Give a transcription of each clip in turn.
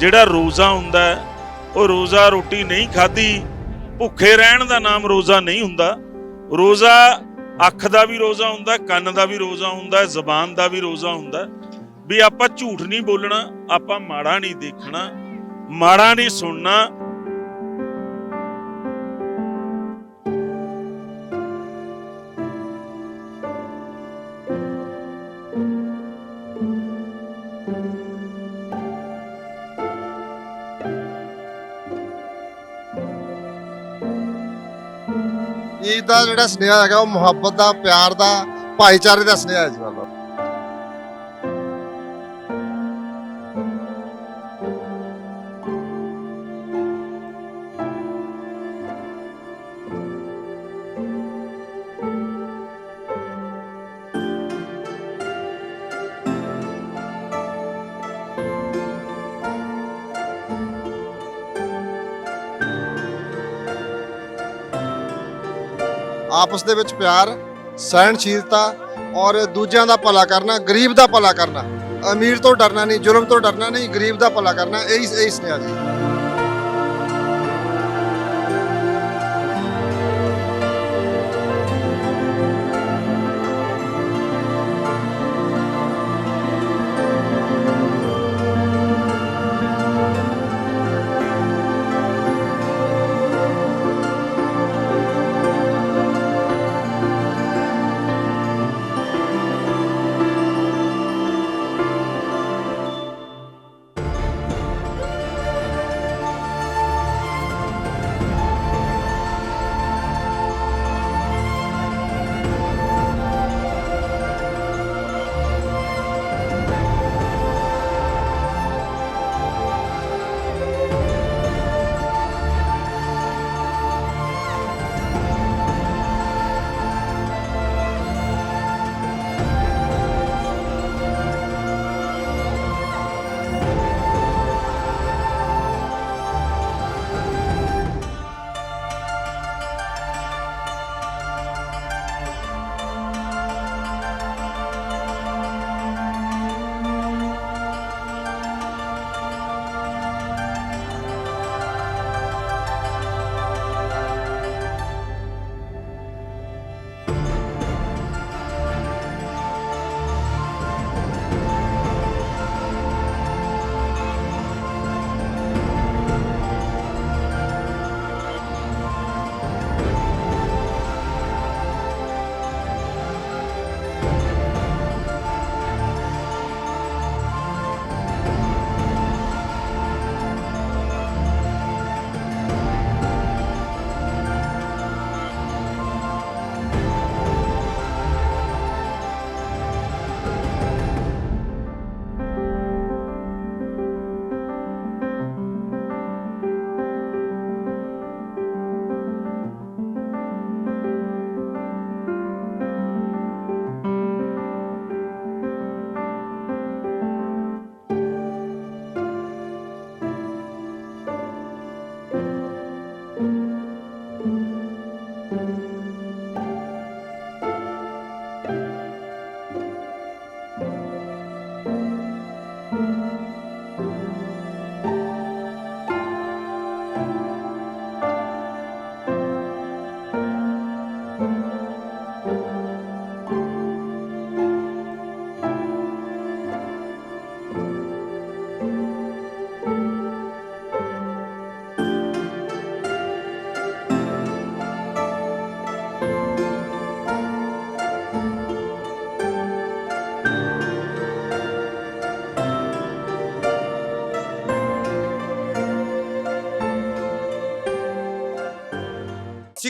ਜਿਹੜਾ ਰੋਜ਼ਾ ਹੁੰਦਾ ਉਹ ਰੋਜ਼ਾ ਰੋਟੀ ਨਹੀਂ ਖਾਧੀ, ਭੁੱਖੇ ਰਹਿਣ ਦਾ ਨਾਮ ਰੋਜ਼ਾ ਨਹੀਂ ਹੁੰਦਾ। ਰੋਜ਼ਾ ਅੱਖ ਦਾ ਵੀ ਰੋਜ਼ਾ ਹੁੰਦਾ, ਕੰਨ ਦਾ ਵੀ ਰੋਜ਼ਾ ਹੁੰਦਾ, ਜ਼ਬਾਨ ਦਾ ਵੀ ਰੋਜ਼ਾ ਹੁੰਦਾ। ਵੀ ਆਪਾਂ ਝੂਠ ਨਹੀਂ ਬੋਲਣਾ, ਆਪਾਂ ਮਾੜਾ ਨਹੀਂ ਦੇਖਣਾ, ਮਾੜਾ ਨਹੀਂ ਸੁਣਨਾ ਈਦ ਦਾ ਜਿਹੜਾ ਸੁਨੇਹਾ ਹੈਗਾ, ਉਹ ਮੁਹੱਬਤ ਦਾ, ਪਿਆਰ ਦਾ, ਭਾਈਚਾਰੇ ਦਾ ਸੁਨੇਹਾ ਹੈ ਜੀ ਆਪਸ ਦੇ ਵਿੱਚ ਪਿਆਰ, ਸਹਿਣਸ਼ੀਲਤਾ ਔਰ ਦੂਜਿਆਂ ਦਾ ਭਲਾ ਕਰਨਾ, ਗਰੀਬ ਦਾ ਭਲਾ ਕਰਨਾ। ਅਮੀਰ ਤੋਂ ਡਰਨਾ ਨਹੀਂ, ਜ਼ੁਲਮ ਤੋਂ ਡਰਨਾ ਨਹੀਂ, ਗਰੀਬ ਦਾ ਭਲਾ ਕਰਨਾ, ਇਹੀ ਇਹੀ ਸੁਨੇਹਾ ਜੀ।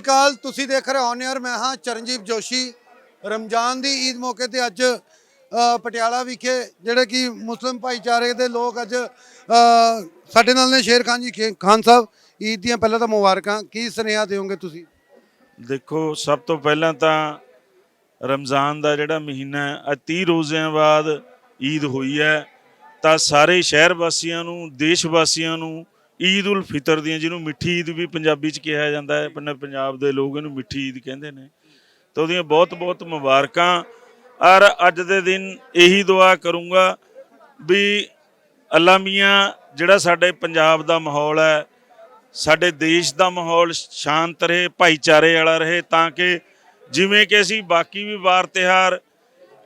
ਸ਼੍ਰੀ ਅਕਾਲ, ਤੁਸੀਂ ਦੇਖ ਰਹੇ ਹੋ ਔਨ ਮੈਂ ਹਾਂ ਚਰਨਜੀਤ ਜੋਸ਼ੀ। ਰਮਜ਼ਾਨ ਦੀ ਈਦ ਮੌਕੇ ਤੇ ਅੱਜ ਪਟਿਆਲਾ ਵਿਖੇ ਜਿਹੜੇ ਕਿ ਮੁਸਲਿਮ ਭਾਈਚਾਰੇ ਦੇ ਲੋਕ ਅੱਜ ਸਾਡੇ ਨਾਲ ਨੇ ਸ਼ੇਰ ਖਾਨ ਜੀ, ਖੇ- ਖਾਨ ਸਾਹਿਬ। ਈਦ ਦੀਆਂ ਪਹਿਲਾਂ ਤਾਂ ਮੁਬਾਰਕਾਂ, ਕੀ ਸੁਨੇਹਾ ਦਿਓਗੇ ਤੁਸੀਂ? ਦੇਖੋ, ਸਭ ਤੋਂ ਪਹਿਲਾਂ ਤਾਂ ਰਮਜ਼ਾਨ ਦਾ ਜਿਹੜਾ ਮਹੀਨਾ ਹੈ, ਅੱਜ 30 ਰੋਜ਼ਿਆਂ ਬਾਅਦ ਈਦ ਹੋਈ ਹੈ। ਤਾਂ ਸਾਰੇ ਸ਼ਹਿਰ ਵਾਸੀਆਂ ਨੂੰ, ਦੇਸ਼ ਵਾਸੀਆਂ ਨੂੰ ਈਦ ਉਲ ਫਿਤਰ ਦੀਆਂ ਜਿਹਨੂੰ ਮਿੱਠੀ ਈਦ ਵੀ ਪੰਜਾਬੀ ਚ ਕਿਹਾ ਜਾਂਦਾ ਹੈ ਪੰਜ- ਪੰਜਾਬ ਦੇ ਲੋਕ ਇਹਨੂੰ ਮਿੱਠੀ ਈਦ ਕਹਿੰਦੇ ਨੇ। ਤਾਂ ਉਹਦੀਆਂ ਬਹੁਤ ਬਹੁਤ ਮੁਬਾਰਕਾਂ। ਔਰ ਅੱਜ ਦੇ ਦਿਨ ਇਹੀ ਦੁਆ ਕਰੂੰਗਾ ਵੀ ਅੱਲਾ ਮੀਆਂ, ਜਿਹੜਾ ਸਾਡੇ ਪੰਜਾਬ ਦਾ ਮਾਹੌਲ ਹੈ, ਸਾਡੇ ਦੇਸ਼ ਦਾ ਮਾਹੌਲ ਸ਼ਾਂਤ ਰਹੇ, ਭਾਈਚਾਰੇ ਵਾਲਾ ਰਹੇ, ਤਾਂ ਕਿ ਜਿਵੇਂ ਕਿ ਅਸੀਂ ਬਾਕੀ ਵੀ ਵਾਰ ਤਿਹਾਰ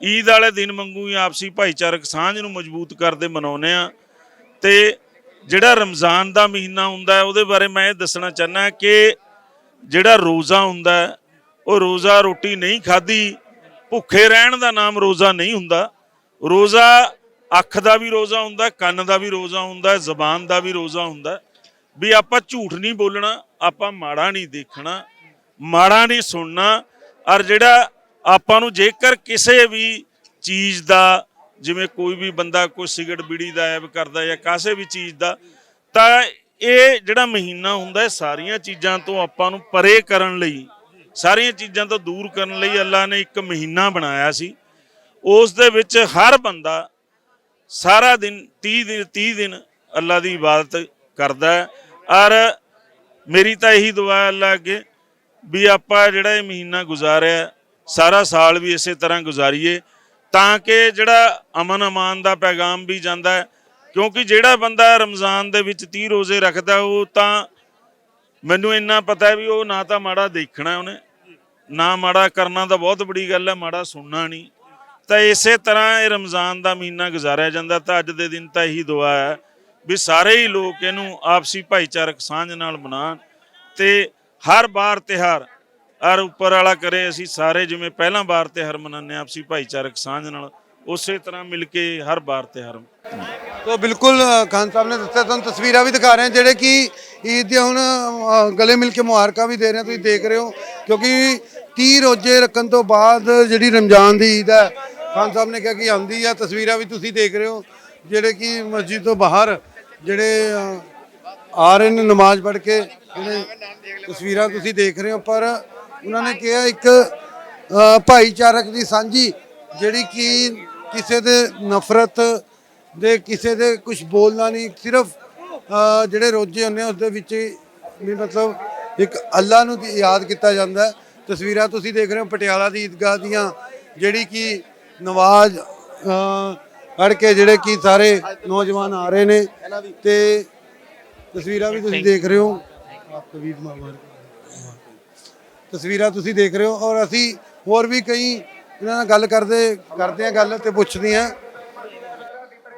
ਈਦ ਵਾਲੇ ਦਿਨ ਮੰਗੂ ਹੀ ਆਪਸੀ ਭਾਈਚਾਰਕ ਸਾਂਝ ਨੂੰ ਮਜ਼ਬੂਤ ਕਰਦੇ ਮਨਾਉਂਦੇ ਆ ਤੇ ਜਿਹੜਾ ਰਮਜ਼ਾਨ ਦਾ ਮਹੀਨਾ ਹੁੰਦਾ ਹੈ ਉਹਦੇ ਬਾਰੇ ਮੈਂ ਇਹ ਦੱਸਣਾ ਚਾਹਨਾ ਕਿ ਜਿਹੜਾ ਰੋਜ਼ਾ ਹੁੰਦਾ ਹੈ, ਉਹ ਰੋਜ਼ਾ ਰੋਟੀ ਨਹੀਂ ਖਾਧੀ ਭੁੱਖੇ ਰਹਿਣ ਦਾ ਨਾਮ ਰੋਜ਼ਾ ਨਹੀਂ ਹੁੰਦਾ। ਰੋਜ਼ਾ ਅੱਖ ਦਾ ਵੀ ਰੋਜ਼ਾ ਹੁੰਦਾ ਕੰਨ ਦਾ ਵੀ ਰੋਜ਼ਾ ਹੁੰਦਾ ਜ਼ਬਾਨ ਦਾ ਵੀ ਰੋਜ਼ਾ ਹੁੰਦਾ। ਵੀ ਆਪਾਂ ਝੂਠ ਨਹੀਂ ਬੋਲਣਾ ਆਪਾਂ ਮਾੜਾ ਨਹੀਂ ਦੇਖਣਾ ਮਾੜਾ ਨਹੀਂ ਸੁਣਨਾ। ਔਰ ਜਿਹੜਾ ਆਪਾਂ ਨੂੰ ਜੇਕਰ ਕਿਸੇ ਵੀ ਚੀਜ਼ ਦਾ ਜਿਵੇਂ ਕੋਈ ਵੀ ਬੰਦਾ ਕੋਈ ਸਿਗਰਟ ਬੀੜੀ ਦਾ ਐਬ ਕਰਦਾ ਜਾਂ ਕਾਸੇ ਵੀ ਚੀਜ਼ ਦਾ, ਤਾਂ ਇਹ ਜਿਹੜਾ ਮਹੀਨਾ ਹੁੰਦਾ ਇਹ ਸਾਰੀਆਂ ਚੀਜ਼ਾਂ ਤੋਂ ਆਪਾਂ ਨੂੰ ਪਰੇ ਕਰਨ ਲਈ, ਸਾਰੀਆਂ ਚੀਜ਼ਾਂ ਤੋਂ ਦੂਰ ਕਰਨ ਲਈ ਅੱਲਾ ਨੇ ਇੱਕ ਮਹੀਨਾ ਬਣਾਇਆ ਸੀ। ਉਸ ਦੇ ਵਿੱਚ ਹਰ ਬੰਦਾ ਸਾਰਾ ਦਿਨ 30 ਦਿਨ 30 ਦਿਨ ਅੱਲਾ ਦੀ ਇਬਾਦਤ ਕਰਦਾ ਹੈ। ਔਰ ਮੇਰੀ ਤਾਂ ਇਹੀ ਦੁਆ ਹੈ ਅੱਲਾ ਅੱਗੇ ਵੀ ਆਪਾਂ ਜਿਹੜਾ ਇਹ ਮਹੀਨਾ ਗੁਜ਼ਾਰਿਆ, ਸਾਰਾ ਸਾਲ ਵੀ ਇਸੇ ਤਰ੍ਹਾਂ ਗੁਜ਼ਾਰੀਏ। ਤਾਂ ਕਿ ਜਿਹੜਾ ਅਮਨ ਅਮਾਨ ਦਾ ਪੈਗਾਮ ਵੀ ਜਾਂਦਾ ਹੈ, ਕਿਉਂਕਿ ਜਿਹੜਾ ਬੰਦਾ ਰਮਜ਼ਾਨ ਦੇ ਵਿੱਚ 30 ਰੋਜ਼ੇ ਰੱਖਦਾ, ਉਹ ਤਾਂ ਮੈਨੂੰ ਇੰਨਾ ਪਤਾ ਹੈ ਵੀ ਉਹ ਨਾ ਤਾਂ ਮਾੜਾ ਦੇਖਣਾ ਉਹਨੇ, ਨਾ ਮਾੜਾ ਕਰਨਾ ਤਾਂ ਬਹੁਤ ਬੜੀ ਗੱਲ ਹੈ, ਮਾੜਾ ਸੁਣਨਾ ਨਹੀਂ। ਤਾਂ ਇਸੇ ਤਰ੍ਹਾਂ ਇਹ ਰਮਜ਼ਾਨ ਦਾ ਮਹੀਨਾ ਗੁਜ਼ਾਰਿਆ ਜਾਂਦਾ, ਤਾਂ ਅੱਜ ਦੇ ਦਿਨ ਤਾਂ ਇਹੀ ਦੁਆ ਹੈ ਵੀ ਸਾਰੇ ਹੀ ਲੋਕ ਇਹਨੂੰ ਆਪਸੀ ਭਾਈਚਾਰਕ ਸਾਂਝ ਨਾਲ ਮਨਾਉਣ ਤੇ ਹਰ ਬਾਰ ਤਿਹਾਰ ਔਰ ਉੱਪਰ ਵਾਲਾ ਕਰੇ, ਅਸੀਂ ਸਾਰੇ ਜਿਵੇਂ ਪਹਿਲਾਂ ਵਾਰ ਤਿਉਹਾਰ ਮਨਾਉਂਦੇ ਹਾਂ, ਆਪਸੀ ਭਾਈਚਾਰਕ ਸਾਂਝ ਨਾਲ, ਉਸੇ ਤਰ੍ਹਾਂ ਮਿਲ ਕੇ ਹਰ ਵਾਰ ਤਿਉਹਾਰ ਤੋ ਬਿਲਕੁਲ ਖਾਨ ਸਾਹਿਬ ਨੇ ਦੱਸਿਆ, ਤੁਹਾਨੂੰ ਤਸਵੀਰਾਂ ਵੀ ਦਿਖਾ ਰਹੇ ਹਾਂ, ਜਿਹੜੇ ਕਿ ਈਦ ਦੇ ਹੁਣ ਗਲੇ ਮਿਲ ਕੇ ਮੁਬਾਰਕਾਂ ਵੀ ਦੇ ਰਹੇ ਤੁਸੀਂ ਦੇਖ ਰਹੇ ਹੋ, ਕਿਉਂਕਿ 30 ਰੋਜ਼ੇ ਰੱਖਣ ਤੋਂ ਬਾਅਦ ਜਿਹੜੀ ਰਮਜ਼ਾਨ ਦੀ ਈਦ ਹੈ, ਖਾਨ ਸਾਹਿਬ ਨੇ ਕਿਹਾ ਕਿ ਆਉਂਦੀ ਆ, ਤਸਵੀਰਾਂ ਵੀ ਤੁਸੀਂ ਦੇਖ ਰਹੇ ਹੋ, ਜਿਹੜੇ ਕਿ ਮਸਜਿਦ ਤੋਂ ਬਾਹਰ, ਜਿਹੜੇ ਆ ਰਹੇ ਨੇ ਨਮਾਜ਼ ਪੜ੍ਹ ਕੇ ਤਸਵੀਰਾਂ ਤੁਸੀਂ ਦੇਖ ਰਹੇ ਹੋ, ਪਰ ਉਹਨਾਂ ਨੇ ਕਿਹਾ ਇੱਕ ਭਾਈਚਾਰਕ ਦੀ ਸਾਂਝੀ ਜਿਹੜੀ ਕਿ ਕਿਸੇ ਦੇ ਨਫ਼ਰਤ ਦੇ ਕਿਸੇ ਦੇ ਕੁਝ ਬੋਲਣਾ ਨਹੀਂ ਸਿਰਫ ਜਿਹੜੇ ਰੋਜੇ ਹੁੰਦੇ ਉਸ ਦੇ ਵਿੱਚ ਵੀ ਮਤਲਬ ਇੱਕ ਅੱਲਾ ਨੂੰ ਦੀ- ਯਾਦ ਕੀਤਾ ਜਾਂਦਾ ਤਸਵੀਰਾਂ ਤੁਸੀਂ ਦੇਖ ਰਹੇ ਹੋ ਪਟਿਆਲਾ ਦੀ ਈਦਗਾਹ ਦੀਆਂ ਜਿਹੜੀ ਕਿ ਨਵਾਜ਼ ਅ, ਪੜ੍ਹ ਕੇ ਜਿਹੜੇ ਕਿ ਸਾਰੇ ਨੌਜਵਾਨ ਆ ਰਹੇ ਨੇ ਤੇ ਤਸਵੀਰਾਂ ਵੀ ਤੁਸੀਂ ਦੇਖ ਰਹੇ ਹੋ। ਆਪ ਤਵੀਦ ਮਾਰ ਤਸਵੀਰਾਂ ਤੁਸੀਂ ਦੇਖ ਰਹੇ ਹੋ ਔਰ ਅਸੀਂ ਹੋਰ ਵੀ ਕਈ ਇਹਨਾਂ ਨਾਲ ਗੱਲ ਕਰਦੇ ਕਰਦੇ ਆ ਗੱਲ ਤੇ ਪੁੱਛਦੇ ਆ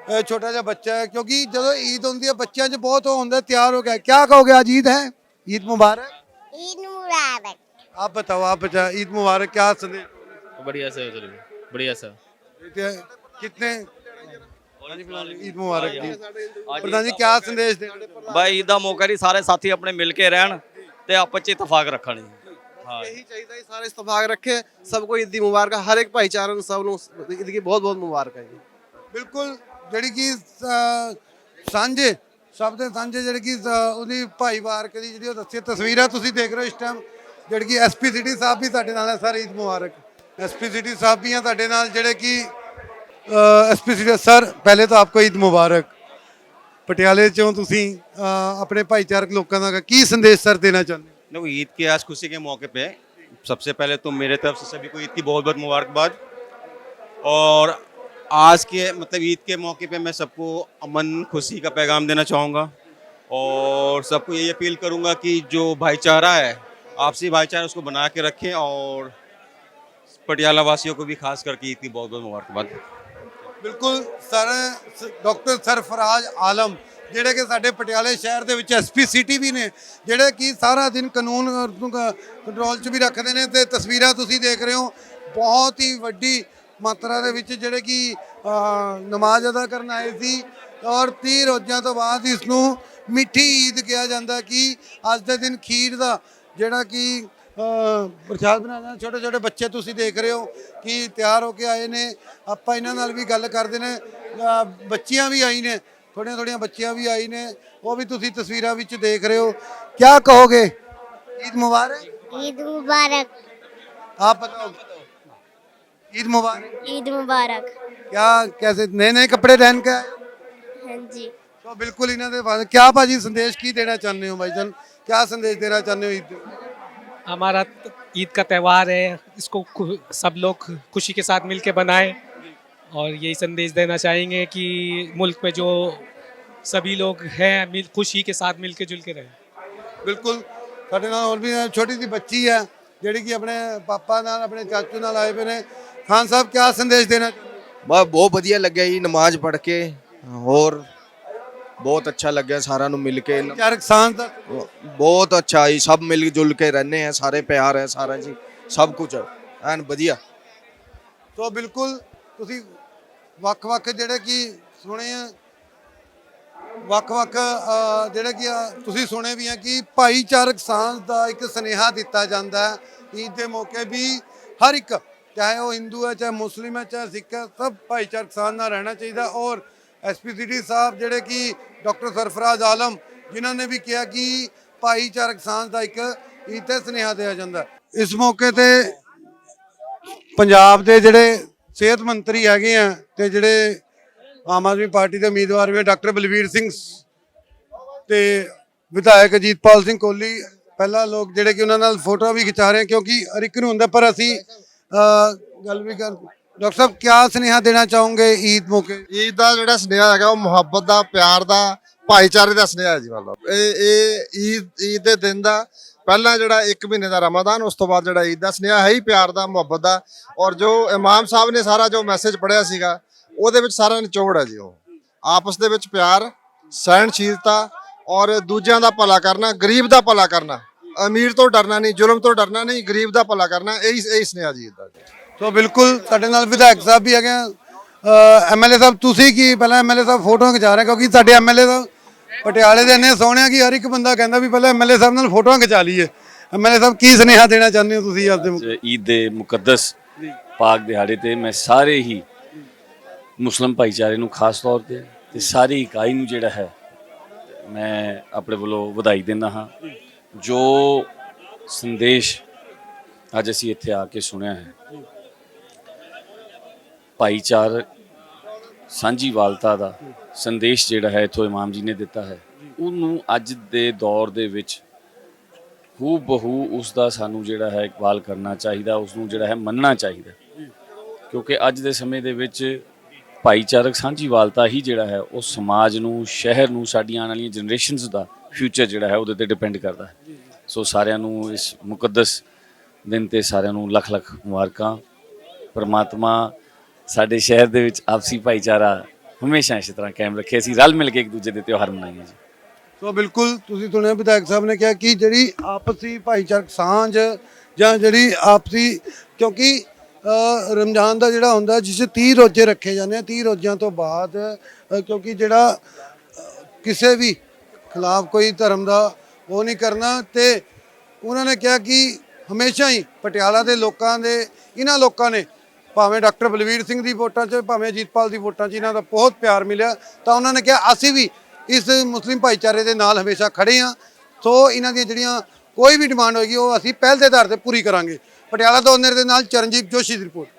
ਇਹ ਛੋਟਾ ਜਿਹਾ ਬੱਚਾ ਹੈ ਕਿਉਂਕਿ ਜਦੋਂ ਈਦ ਹੁੰਦੀ ਹੈ ਬੱਚਿਆਂ 'ਚ ਬਹੁਤ ਉਹ ਹੁੰਦਾ ਤਿਆਰ ਹੋ ਗਿਆ ਕੀ ਕਹੋਗੇ ਅੱਜ ਈਦ ਹੈ ईद मुबारक ईद मुबारक आप बताओ आप बता ईद मुबारक क्या संदेश बढ़िया से चलो बढ़िया सा देते हैं? कितने ईद मुबारक जी प्रधान जी क्या संदेश दे ਬਾਈ ਈਦ ਦਾ ਮੌਕਾ ਨਹੀਂ ਸਾਰੇ ਸਾਥੀ ਆਪਣੇ ਮਿਲ ਕੇ ਰਹਿਣ ਤੇ ਆਪਸ ਚ ਇਤਫਾਕ ਰੱਖਣ ਇਹੀ ਚਾਹੀਦਾ ਹੈ ਸਾਰੇ ਇਤਫਾਕ ਰੱਖੇ ਸਭ ਕੋਈ ਈਦ ਦੀ ਮੁਬਾਰਕ ਹਰ ਇੱਕ ਭਾਈਚਾਰੇ ਨੂੰ ਸਭ ਨੂੰ ਈਦ ਦੀ ਬਹੁਤ ਬਹੁਤ ਮੁਬਾਰਕ ਹੈ ਜੀ। ਬਿਲਕੁਲ ਜਿਹੜੀ ਕਿ ਅ, ਸਾਂਝੇ ਸ਼ਬਦ ਦੇ ਸਾਂਝੇ ਜਿਹੜੀ ਕਿ ਅ, ਉਹਦੀ ਭਾਈਵਾਰਕ ਦੀ ਜਿਹੜੀ ਉਹ ਦੱਸੀ ਤਸਵੀਰਾਂ ਤੁਸੀਂ ਦੇਖ ਰਹੇ ਹੋ ਇਸ ਟਾਈਮ ਜਿਹੜੀ ਕਿ ਐਸਪੀ ਸਿਟੀ ਸਾਹਿਬ ਵੀ ਸਾਡੇ ਨਾਲ ਹੈ ਸਰ ਈਦ ਮੁਬਾਰਕ। ਐਸਪੀ ਸਿਟੀ ਸਾਹਿਬ ਵੀ ਆ ਤੁਹਾਡੇ ਨਾਲ ਜਿਹੜੇ ਕਿ ਐਸਪੀ ਸਿਟੀ ਸਰ ਪਹਿਲੇ ਤਾਂ ਆਪਕੋ ਈਦ ਮੁਬਾਰਕ। ਪਟਿਆਲੇ ਚੋਂ ਤੁਸੀਂ ਅ, ਆਪਣੇ ਭਾਈਚਾਰਕ ਲੋਕਾਂ ਦਾ ਕੀ ਸੰਦੇਸ਼ ਸਰ ਦੇਣਾ ਚਾਹੁੰਦੇ ਹੋ? देखो ईद के आज खुशी के मौके पे। सबसे पहले तो मेरे तरफ़ से सभी को ईद की बहुत बहुत मुबारकबाद। और आज के मतलब ईद के मौके पे मैं सबको अमन खुशी का पैगाम देना चाहूँगा। और सबको यही अपील करूँगा कि जो भाईचारा है, आपसी भाईचारा उसको बना के रखें और पटियाला वासियों को भी खास करके ईद की बहुत बहुत मुबारकबाद। बिल्कुल, सर, डॉक्टर सरफराज आलम ਜਿਹੜੇ ਕਿ ਸਾਡੇ ਪਟਿਆਲੇ ਸ਼ਹਿਰ ਦੇ ਵਿੱਚ ਐਸਪੀ ਸਿਟੀ ਵੀ ਨੇ, ਜਿਹੜੇ ਕਿ ਸਾਰਾ ਦਿਨ ਕਾਨੂੰਨ ਕੰਟਰੋਲ 'ਚ ਵੀ ਰੱਖਦੇ ਨੇ ਤੇ ਤਸਵੀਰਾਂ ਤੁਸੀਂ ਦੇਖ ਰਹੇ ਹੋ, ਬਹੁਤ ਹੀ ਵੱਡੀ ਮਾਤਰਾ ਦੇ ਵਿੱਚ ਜਿਹੜੇ ਕਿ ਨਮਾਜ਼ ਅਦਾ ਕਰਨ ਆਏ ਸੀ ਔਰ 30 ਰੋਜ਼ਿਆਂ ਤੋਂ ਬਾਅਦ ਇਸ ਨੂੰ ਮਿੱਠੀ ਈਦ ਕਿਹਾ ਜਾਂਦਾ ਕਿ ਅੱਜ ਦੇ ਦਿਨ ਖੀਰ ਦਾ ਜਿਹੜਾ ਕਿ ਪ੍ਰਸ਼ਾਦ ਬਣਾਉਣਾ ਛੋਟੇ ਛੋਟੇ ਬੱਚੇ ਤੁਸੀਂ ਦੇਖ ਰਹੇ ਹੋ ਕਿ ਤਿਆਰ ਹੋ ਕੇ ਆਏ ਨੇ, ਆਪਾਂ ਇਹਨਾਂ ਨਾਲ ਵੀ ਗੱਲ ਕਰਦੇ ਨੇ ਬੱਚੀਆਂ ਵੀ ਆਈ ਨੇ ਥੋੜੀਆਂ ਥੋੜੀਆਂ ਬੱਚੀਆਂ ਵੀ ਆਈ ਨੇ ਉਹ ਵੀ ਤੁਸੀਂ ਤਸਵੀਰਾਂ ਵਿੱਚ ਦੇਖ ਰਹੇ ਹੋ ਕੀ ਕਹੋਗੇ ਈਦ ਮੁਬਾਰਕ ईद मुबारक आप बताओ ईद मुबारक ईद मुबारक क्या कैसे नए नए कपड़े पहन के आए हाँ जी तो बिल्कुल इन्हों ਦੇ ਬਾਰੇ क्या भाजी संदेश की देना चाहते हो भाईजान क्या संदेश देना चाहते हो ईद पे? हमारा ईद का त्यौहार है इसको खु- सब लोग खुशी के साथ मिलके बनाएं और यही संदेश देना चाहेंगे कि मुल्क में जो सभी लोग हैं मिल खुशी के साथ मिल के जुल के रहे ਬਿਲਕੁਲ ਸਾਡੇ ਨਾਲ ਹੋਰ ਵੀ ਹੈ, ਛੋਟੀ ਜਿਹੀ ਬੱਚੀ ਹੈ ਜਿਹੜੀ ਕਿ ਆਪਣੇ ਪਾਪਾ ਨਾਲ ਆਪਣੇ ਚਾਚੂ ਨਾਲ ਆਏ ਪਏ ਨੇ ਖਾਨ ਸਾਹਿਬ ਕੀ ਸੰਦੇਸ਼ ਦੇਣਾ ਬਸ ਬਹੁਤ ਵਧੀਆ ਲੱਗਿਆ ਜੀ ਨਮਾਜ਼ ਪੜ੍ਹ ਕੇ ਹੋਰ ਬਹੁਤ ਅੱਛਾ ਲੱਗਿਆ ਸਾਰਿਆਂ ਨੂੰ ਮਿਲ ਕੇ ਚਾਰਕ ਸਾਂਝ ਦਾ ਬਹੁਤ ਅੱਛਾ ਜੀ ਸਭ ਮਿਲ ਜੁਲ ਕੇ ਰਹਿੰਦੇ ਆ ਸਾਰੇ ਪਿਆਰ ਹੈ ਸਾਰਾ ਜੀ ਸਭ ਕੁਝ ਐਨ ਵਧੀਆ ਸੋ ਬਿਲਕੁਲ ਤੁਸੀਂ ਵੱਖ-ਵੱਖ ਜਿਹੜੇ ਕਿ ਸੁਣੇ ਆ, ਵੱਖ-ਵੱਖ ਜਿਹੜੇ ਕਿ ਤੁਸੀਂ ਸੁਣੇ ਵੀ ਆ ਕਿ ਭਾਈਚਾਰਕ ਸਾਂਝ ਦਾ ਇੱਕ ਸਨੇਹਾ ਦਿੱਤਾ ਜਾਂਦਾ ਹੈ। ਈਦ ਦੇ ਮੌਕੇ ਵੀ ਹਰ ਇੱਕ, ਚਾਹੇ ਉਹ ਹਿੰਦੂ ਹੈ, ਚਾਹੇ ਮੁਸਲਿਮ ਹੈ, ਚਾਹੇ ਸਿੱਖ ਹੈ, ਸਭ ਭਾਈਚਾਰਕ ਸਾਂਝ ਨਾਲ ਰਹਿਣਾ ਚਾਹੀਦਾ। ਔਰ ਐਸਪੀਸੀਡੀ ਸਾਹਿਬ ਜਿਹੜੇ ਕਿ ਡਾਕਟਰ ਸਰਫਰਾਜ਼ ਆਲਮ, ਜਿਨ੍ਹਾਂ ਨੇ ਵੀ ਕਿਹਾ ਕਿ ਭਾਈਚਾਰਕ ਸਾਂਝ ਦਾ ਇੱਕ ਈਦ ਤੇ ਸਨੇਹਾ ਦਿਆ ਜਾਂਦਾ ਇਸ ਮੌਕੇ ਤੇ ਪੰਜਾਬ ਦੇ ਜਿਹੜੇ ਸਿਹਤ ਮੰਤਰੀ ਹੈਗੇ ਆ ਤੇ ਜਿਹੜੇ ਆਮ ਆਦਮੀ ਪਾਰਟੀ ਦੇ ਉਮੀਦਵਾਰ ਵੀ ਡਾਕਟਰ ਬਲਵੀਰ ਸਿੰਘ ਸ- ਤੇ ਵਿਧਾਇਕ ਅਜੀਤਪਾਲ ਸਿੰਘ ਕੋਹਲੀ। ਪਹਿਲਾਂ ਲੋਕ ਜਿਹੜੇ ਕਿ ਉਹਨਾਂ ਨਾਲ ਫੋਟੋ ਵੀ ਖਿਚਾ ਰਹੇ ਕਿਉਂਕਿ ਹਰ ਇੱਕ ਨੂੰ ਹੁੰਦਾ ਪਰ ਅਸੀਂ ਅ, ਗੱਲ ਵੀ ਕਰ ਡਾਕਟਰ ਸਾਹਿਬ ਕੀ ਸੁਨੇਹਾ ਦੇਣਾ ਚਾਹੋਗੇ ਈਦ ਮੌਕੇ? ਈਦ ਦਾ ਜਿਹੜਾ ਸੁਨੇਹਾ ਹੈਗਾ ਉਹ ਮੁਹੱਬਤ ਦਾ ਪਿਆਰ ਦਾ ਭਾਈਚਾਰੇ ਦਾ ਸੁਨੇਹਾ ਹੈ ਜੀ ਮਤਲਬ ਇਹ ਇਹ ਈਦ ਈਦ ਦੇ ਦਿਨ ਦਾ ਪਹਿਲਾਂ ਜਿਹੜਾ 1 ਮਹੀਨੇ ਦਾ ਰਮਜ਼ਾਨ ਉਸ ਤੋਂ ਬਾਅਦ ਜਿਹੜਾ ਈਦ ਦਾ ਸੁਨੇਹਾ ਹੈ ਹੀ ਪਿਆਰ ਦਾ, ਮੁਹੱਬਤ ਦਾ। ਔਰ ਜੋ ਇਮਾਮ ਸਾਹਿਬ ਨੇ ਸਾਰਾ ਜੋ ਮੈਸੇਜ ਪੜਿਆ ਸੀਗਾ, ਉਹਦੇ ਵਿੱਚ ਸਾਰਾ ਨਿਚੋੜ ਹੈ ਜੀ ਉਹ। ਆਪਸ ਦੇ ਵਿੱਚ ਪਿਆਰ, ਸਹਿਣਸ਼ੀਲਤਾ ਔਰ ਦੂਜਿਆਂ ਦਾ ਭਲਾ ਕਰਨਾ, ਗਰੀਬ ਦਾ ਭਲਾ ਕਰਨਾ। ਅਮੀਰ ਤੋਂ ਡਰਨਾ ਨਹੀਂ, ਜ਼ੁਲਮ ਤੋਂ ਡਰਨਾ ਨਹੀਂ, ਗਰੀਬ ਦਾ ਭਲਾ ਕਰਨਾ, ਇਹੀ ਇਹੀ ਸੁਨੇਹਾ ਜੀ ਈਦ ਦਾ ਸੋ ਬਿਲਕੁਲ ਸਾਡੇ ਨਾਲ ਵਿਧਾਇਕ ਸਾਹਿਬ ਵੀ ਹੈਗੇ ਆ। ਐਮਐਲਏ ਸਾਹਿਬ, ਤੁਸੀਂ ਕੀ ਪਹਿਲਾਂ ਐਮਐਲਏ ਸਾਹਿਬ ਫੋਟੋਆਂ ਖਿਚਾ ਰਹੇ ਕਿਉਂਕਿ ਸਾਡੇ ਐਮਐਲਏ ਸਾਹਿਬ ਪਟਿਆਲੇ ਦੇ ਇੰਨੇ ਸੋਹਣੇ ਆ ਕਿ ਹਰ ਇੱਕ ਬੰਦਾ ਕਹਿੰਦਾ ਵੀ ਪਹਿਲਾਂ ਐਮਐਲਏ ਸਾਹਿਬ ਨਾਲ ਫੋਟੋਆਂ ਖਿਚਾ ਲਈਏ। ਐਮਐਲਏ ਸਾਹਿਬ ਕੀ ਸੁਨੇਹਾ ਦੇਣਾ ਚਾਹੁੰਦੇ ਹੋ ਤੁਸੀਂ ਅੱਜ ਈਦ ਦੇ ਮੁਕੱਦਸ ਪਾਕ ਦਿਹਾੜੇ ਤੇ ਮੈਂ ਸਾਰੇ ਹੀ ਮੁਸਲਮ ਭਾਈਚਾਰੇ ਨੂੰ ਖਾਸ ਤੌਰ ਤੇ ਤੇ ਸਾਰੀ ਇਕਾਈ ਨੂੰ ਜਿਹੜਾ ਹੈ, ਮੈਂ ਆਪਣੇ ਵੱਲੋਂ ਵਧਾਈ ਦਿੰਦਾ ਹਾਂ। ਜੋ ਸੰਦੇਸ਼ ਅੱਜ ਅਸੀਂ ਇੱਥੇ ਆ ਕੇ ਸੁਣਿਆ ਹੈ ਭਾਈਚਾਰਕ ਸਾਂਝੀਵਾਲਤਾ ਦਾ ਸੰਦੇਸ਼ ਜਿਹੜਾ ਹੈ ਇਥੋਂ ਇਮਾਮ ਜੀ ਨੇ ਦਿੱਤਾ ਹੈ। ਉਹਨੂੰ ਅੱਜ ਦੇ ਦੌਰ ਦੇ ਵਿੱਚ ਹੂ ਬਹੂ ਉਸ ਦਾ ਸਾਨੂੰ ਜਿਹੜਾ ਹੈ ਇਕਬਾਲ ਕਰਨਾ ਚਾਹੀਦਾ, ਉਸ ਨੂੰ ਜਿਹੜਾ ਹੈ ਮੰਨਣਾ ਚਾਹੀਦਾ। ਕਿਉਂਕਿ ਅੱਜ ਦੇ ਸਮੇਂ ਦੇ ਵਿੱਚ ਭਾਈਚਾਰਕ ਸਾਂਝੀਵਾਲਤਾ ਹੀ ਜਿਹੜਾ ਹੈ, ਉਹ ਸਮਾਜ ਨੂੰ, ਸ਼ਹਿਰ ਨੂੰ, ਸਾਡੀਆਂ ਆਉਣ ਵਾਲੀਆਂ ਜਨਰੇਸ਼ਨਸ ਦਾ ਫਿਊਚਰ ਜਿਹੜਾ ਹੈ ਉਹਦੇ ਤੇ ਡਿਪੈਂਡ ਕਰਦਾ ਹੈ। ਸੋ ਸਾਰਿਆਂ ਨੂੰ ਇਸ ਮੁਕੱਦਸ ਦਿਨ ਤੇ ਸਾਰਿਆਂ ਨੂੰ ਲੱਖ ਲੱਖ ਮੁਬਾਰਕਾਂ। ਪਰਮਾਤਮਾ ਸਾਡੇ ਸ਼ਹਿਰ ਦੇ ਵਿੱਚ ਆਪਸੀ ਭਾਈਚਾਰਾ ਹਮੇਸ਼ਾ ਇਸੇ ਤਰ੍ਹਾਂ ਕਾਇਮ ਰੱਖੇ। ਅਸੀਂ ਰਲ ਮਿਲ ਕੇ ਇੱਕ ਦੂਜੇ ਦੇ ਤਿਉਹਾਰ ਮਨਾਈਏ ਜੀ। ਸੋ ਬਿਲਕੁਲ ਤੁਸੀਂ ਸੁਣਿਆ, ਵਿਧਾਇਕ ਸਾਹਿਬ ਨੇ ਕਿਹਾ ਕਿ ਜਿਹੜੀ ਆਪਸੀ ਭਾਈਚਾਰਕ ਸਾਂਝ ਜਾਂ ਜਿਹੜੀ ਆਪਸੀ, ਕਿਉਂਕਿ ਰਮਜ਼ਾਨ ਦਾ ਜਿਹੜਾ ਹੁੰਦਾ, ਜਿਸ 'ਚ 30 ਰੋਜ਼ੇ ਰੱਖੇ ਜਾਂਦੇ ਆ 30 ਰੋਜ਼ਿਆਂ ਤੋਂ ਬਾਅਦ ਕਿਉਂਕਿ ਜਿਹੜਾ ਕਿਸੇ ਵੀ ਖਿਲਾਫ ਕੋਈ ਧਰਮ ਦਾ ਉਹ ਨਹੀਂ ਕਰਨਾ ਤੇ ਉਹਨਾਂ ਨੇ ਕਿਹਾ ਕਿ ਹਮੇਸ਼ਾ ਹੀ ਪਟਿਆਲਾ ਦੇ ਲੋਕਾਂ ਦੇ, ਇਹਨਾਂ ਲੋਕਾਂ ਨੇ ਭਾਵੇਂ ਡਾਕਟਰ ਬਲਵੀਰ ਸਿੰਘ ਦੀ ਵੋਟਾਂ 'ਚ, ਭਾਵੇਂ ਅਜੀਤਪਾਲ ਦੀ ਵੋਟਾਂ 'ਚ ਇਹਨਾਂ ਦਾ ਬਹੁਤ ਪਿਆਰ ਮਿਲਿਆ, ਤਾਂ ਉਹਨਾਂ ਨੇ ਕਿਹਾ, ਅਸੀਂ ਵੀ ਇਸ ਮੁਸਲਿਮ ਭਾਈਚਾਰੇ ਦੇ ਨਾਲ ਹਮੇਸ਼ਾ ਖੜੇ ਹਾਂ। ਸੋ ਇਹਨਾਂ ਦੀਆਂ ਜਿਹੜੀਆਂ ਕੋਈ ਵੀ ਡਿਮਾਂਡ ਹੋਏਗੀ, ਉਹ ਅਸੀਂ ਪਹਿਲ ਦੇ ਆਧਾਰ ਤੇ ਪੂਰੀ ਕਰਾਂਗੇ। ਪਟਿਆਲਾ ਤੋਂ ਓਨਰ ਦੇ ਨਾਲ ਚਰਨਜੀਤ ਜੋਸ਼ੀ ਦੀ ਰਿਪੋਰਟ।